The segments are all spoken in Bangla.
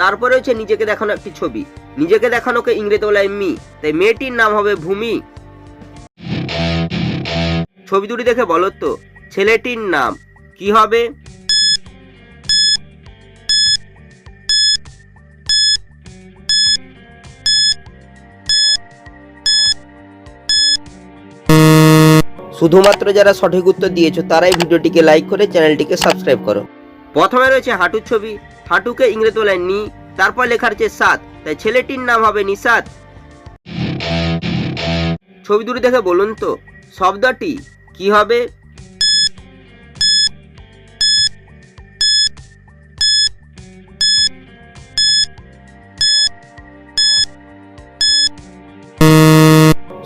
তারপরে হচ্ছে নিজেকে দেখানো একটি ছবি। নিজেকে দেখানোকে ইংরেজি বলায় মি। তাই মেয়েটির নাম হবে ভূমি। ছবি দুটি দেখে বলো তো, ছেলেটির নাম কি হবে? শুধুমাত্র যারা সঠিক উত্তর দিয়েছ, তারাই ভিডিওটিকে লাইক করে চ্যানেলটিকে সাবস্ক্রাইব করো। প্রথমে রয়েছে হাঁটুর ছবি। হাঁটুকে ইংরেজি বলায় নি তারপর লেখার রয়েছে সাত, তাই ছেলেটির নাম হবে নিসাত ছবি দুটি দেখে বলুন তো, শব্দটি কি হবে?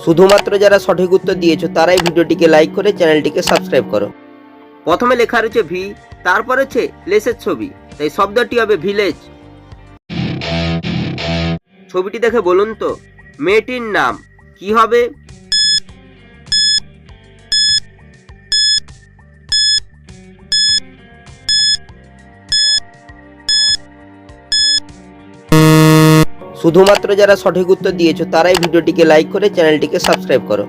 শুধুমাত্র যারা সঠিক উত্তর দিয়েছ, তারাই ভিডিওটিকে লাইক করে চ্যানেলটিকে সাবস্ক্রাইব করো। প্রথমে লেখা রয়েছে ভি, তারপর হচ্ছে লেসের ছবি। তাই শব্দটি হবে ভিলেজ। ছবিটি দেখে বলুন তো, মেয়েটির নাম কি হবে? শুধুমাত্র যারা সঠিক উত্তর দিয়েছ, তারাই ভিডিওটিকে লাইক করে চ্যানেলটিকে সাবস্ক্রাইব করো।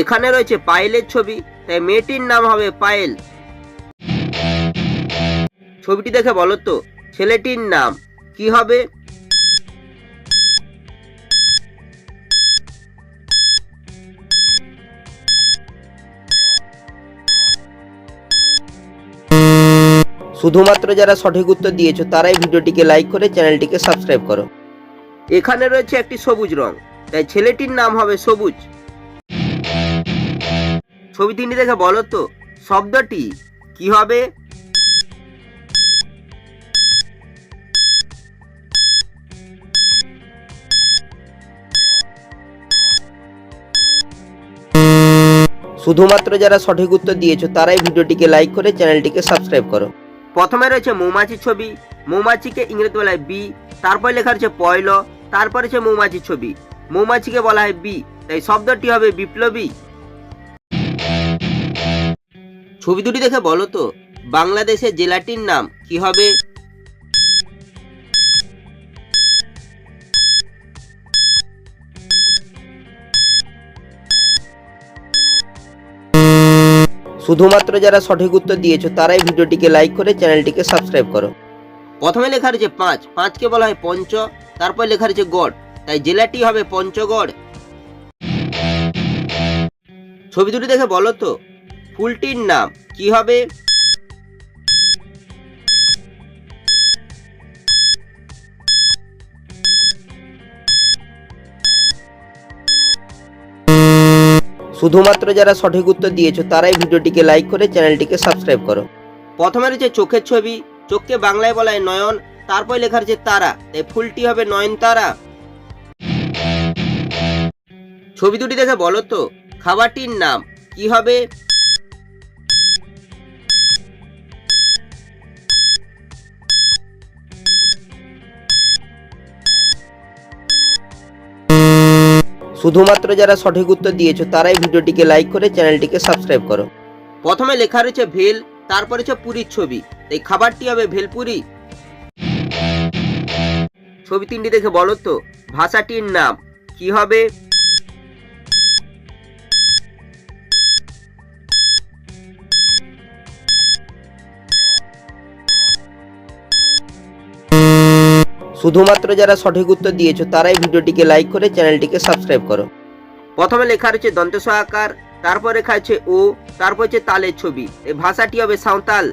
এখানে রয়েছে পায়েলের ছবি, তাই মেয়েটির নাম হবে পায়েল। ছবিটি দেখে বলো তো, ছেলেটির নাম কি হবে? শুধুমাত্র যারা সঠিক উত্তর দিয়েছ, তারাই ভিডিওটিকে লাইক করে চ্যানেলটিকে সাবস্ক্রাইব করো। এখানে রয়েছে একটি সবুজ রং, তাই ছেলেটির নাম হবে সবুজ। ছবি তিনটি দেখে বলো তো, শব্দটি কি হবে? শুধুমাত্র যারা সঠিক উত্তর দিয়েছ, তারাই ভিডিওটিকে লাইক করে চ্যানেলটিকে সাবস্ক্রাইব করো। প্রথমে রয়েছে মৌমাছির ছবি। মৌমাছিকে ইংরেজি বলা হয় বি তারপর লেখা রয়েছে পয়ল, তারপর হচ্ছে মৌমাছির ছবি। মৌমাছিকে বলা হয় বি তাই শব্দটি হবে বিপ্লবী। ছবি দুটি দেখে বলো তো, বাংলাদেশের জেলাটির নাম কি হবে? শুধুমাত্র যারা সঠিক উত্তর দিয়েছ, তারাই ভিডিওটিকে লাইক করে চ্যানেলটিকে সাবস্ক্রাইব করো। প্রথমে লেখা রয়েছে পাঁচ। পাঁচকে বলা হয় পঞ্চ, তারপর লেখা রয়েছে গড়। তাই জেলাটি হবে পঞ্চগড়। ছবি দুটি দেখে বলো তো, ফুলটির নাম কি হবে? শুধুমাত্র যারা সঠিক উত্তর দিয়েছ, তারাই ভিডিওটিকে লাইক করে চ্যানেলটিকে সাবস্ক্রাইব করো। প্রথমে রয়েছে চোখের ছবি। চোখকে বাংলায় বলা হয় নয়ন। তারপর লেখা রয়েছে তারা। তাই ফুলটি হবে নয়ন তারা। ছবি দুটি দেখে বলো তো, খাবারটির নাম কি হবে? শুধুমাত্র যারা সঠিক উত্তর দিয়েছ, তারাই ভিডিওটিকে লাইক করে চ্যানেলটিকে সাবস্ক্রাইব করো। প্রথমে লেখা রয়েছে ভেল, তারপর হচ্ছে পুরীর ছবি। এই খাবারটি হবে ভেলপুরি। ছবি তিনটি দেখে বলো তো, ভাষাটির নাম কি হবে? শুধুমাত্র যারা সঠিক উত্তর দিয়েছ, তারাই ভিডিওটিকে লাইক করে চ্যানেলটিকে সাবস্ক্রাইব করো। প্রথমে লেখা রয়েছে দন্ত আকার তারপর লেখা আছে ও, তারপর হচ্ছে তালের ছবি। এই ভাষাটি হবে সাঁওতাল।